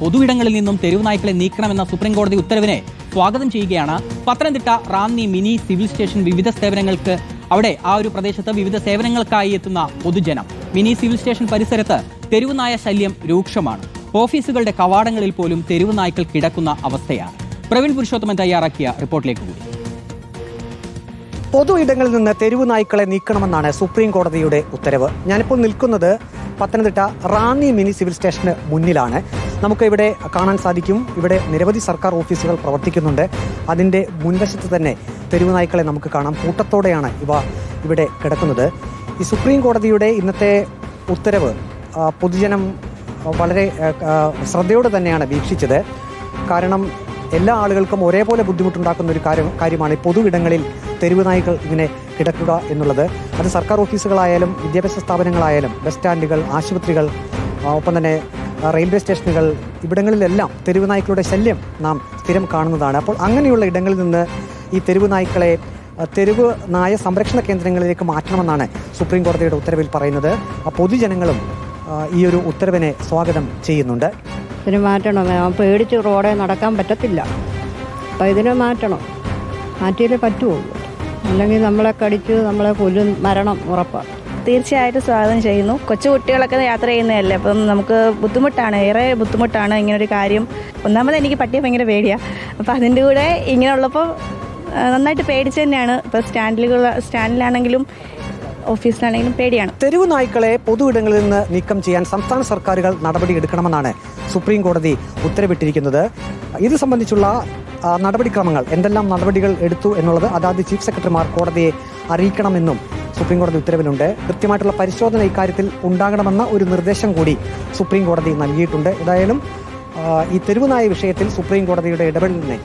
പൊതുയിടങ്ങളിൽ നിന്നും തെരുവുനായ്ക്കളെ നീക്കണമെന്ന സുപ്രീംകോടതി ഉത്തരവിനെ സ്വാഗതം ചെയ്യുകയാണ്. Pathanamthitta Ranni mini civil station വിവിധ സേവനങ്ങൾക്ക് അവിടെ ആ ഒരു പ്രദേശത്ത് വിവിധ സേവനങ്ങൾക്കായി എത്തുന്ന പൊതുജനം. മിനി സിവിൽ സ്റ്റേഷൻ പരിസരത്ത് തെരുവുനായ ശല്യം രൂക്ഷമാണ്. ഓഫീസുകളുടെ കവാടങ്ങളിൽ പോലും തെരുവുനായ്ക്കൾ കിടക്കുന്ന അവസ്ഥയാണ്. പ്രവീൺ പുരുഷോത്തമൻ തയ്യാറാക്കിയ റിപ്പോർട്ടിലേക്ക് കൂടി. പൊതു ഇടങ്ങളിൽ നിന്ന് തെരുവ് നായ്ക്കളെ നീക്കണമെന്നാണ് സുപ്രീം കോടതിയുടെ ഉത്തരവ്. ഞാനിപ്പോൾ നിൽക്കുന്നത് പത്തനംതിട്ട റാന്നി മിനി സിവിൽ സ്റ്റേഷന് മുന്നിലാണ്. നമുക്ക് ഇവിടെ കാണാൻ സാധിക്കും. ഇവിടെ നിരവധി സർക്കാർ ഓഫീസുകൾ പ്രവർത്തിക്കുന്നുണ്ട്. അതിന്റെ മുൻവശത്ത് തന്നെ തെരുവ് നായ്ക്കളെ നമുക്ക് കാണാം. കൂട്ടത്തോടെയാണ് ഇവ ഇവിടെ കിടക്കുന്നത്. ഈ സുപ്രീം കോടതിയുടെ ഇന്നത്തെ ഉത്തരവ് പൊതുജനം വളരെ ശ്രദ്ധയോടെ തന്നെയാണ് വീക്ഷിച്ചത്. കാരണം എല്ലാ ആളുകൾക്കും ഒരേപോലെ ബുദ്ധിമുട്ടുണ്ടാക്കുന്ന ഒരു കാര്യം കാര്യമാണ് പൊതു ഇടങ്ങളിൽ തെരുവ് നായ്ക്കൾ ഇങ്ങനെ കിടക്കുക എന്നുള്ളത്. അത് സർക്കാർ ഓഫീസുകളായാലും വിദ്യാഭ്യാസ സ്ഥാപനങ്ങളായാലും ബസ് സ്റ്റാൻഡുകൾ ആശുപത്രികൾ ഒപ്പം തന്നെ റെയിൽവേ സ്റ്റേഷനുകൾ ഇവിടങ്ങളിലെല്ലാം തെരുവ് നായ്ക്കളുടെ ശല്യം നാം സ്ഥിരം കാണുന്നതാണ്. അപ്പോൾ അങ്ങനെയുള്ള ഇടങ്ങളിൽ നിന്ന് ഈ തെരുവ് നായ്ക്കളെ തെരുവ് നായ സംരക്ഷണ കേന്ദ്രങ്ങളിലേക്ക് മാറ്റണമെന്നാണ് സുപ്രീം കോടതിയുടെ ഉത്തരവിൽ പറയുന്നത്. പൊതുജനങ്ങളും ഈ ഒരു ഉത്തരവിനെ സ്വാഗതം ചെയ്യുന്നുണ്ട്. ഇതിന് മാറ്റണം. പേടിച്ച് റോഡേ നടക്കാൻ പറ്റത്തില്ല. അപ്പം ഇതിനെ മാറ്റണം. മാറ്റിയാലേ പറ്റുള്ളൂ അല്ലെങ്കിൽ നമ്മളെ കടിച്ച് നമ്മളെ കൊല്ലും മരണം ഉറപ്പാണ്. തീർച്ചയായിട്ടും സ്വാഗതം ചെയ്യുന്നു. കൊച്ചു കുട്ടികളൊക്കെ യാത്ര ചെയ്യുന്നതല്ലേ? അപ്പം നമുക്ക് ബുദ്ധിമുട്ടാണ്. ഏറെ ബുദ്ധിമുട്ടാണ് ഇങ്ങനൊരു കാര്യം. ഒന്നാമത് എനിക്ക് പട്ടിയെ ഭയങ്കര പേടിയാണ് അപ്പം അതിന്റെ കൂടെ ഇങ്ങനെ ഉള്ളപ്പോൾ നന്നായിട്ട് പേടിച്ച് തന്നെയാണ്. ഇപ്പോൾ സ്റ്റാൻഡിലുകൾ സ്റ്റാൻഡിലാണെങ്കിലും ഓഫീസിലാണെങ്കിലും പേടിയാണ്. തെരുവ് നായ്ക്കളെ പൊതു ഇടങ്ങളിൽ നിന്ന് നീക്കം ചെയ്യാൻ സംസ്ഥാന സർക്കാരുകൾ നടപടി എടുക്കണമെന്നാണ് സുപ്രീം കോടതി ഉത്തരവിട്ടിരിക്കുന്നത്. ഇത് സംബന്ധിച്ചുള്ള നടപടിക്രമങ്ങൾ എന്തെല്ലാം നടപടികൾ എടുത്തു എന്നുള്ളത് അതാത് ചീഫ് സെക്രട്ടറിമാർ കോടതിയെ അറിയിക്കണമെന്നും സുപ്രീം കോടതി ഉത്തരവിലുണ്ട്. കൃത്യമായിട്ടുള്ള പരിശോധന ഇക്കാര്യത്തിൽ ഉണ്ടാകണമെന്ന ഒരു നിർദ്ദേശം കൂടി സുപ്രീം കോടതി നൽകിയിട്ടുണ്ട്. ഏതായാലും ഈ തെരുവുനായ വിഷയത്തിൽ സുപ്രീം കോടതിയുടെ ഇടപെടലിനെ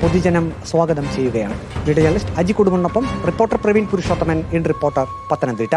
പൊതുജനം സ്വാഗതം ചെയ്യുകയാണ്. Video journalist Aji കുടുംബനൊപ്പം reporter Praveen Purushothaman in reporter Pathanamthitta.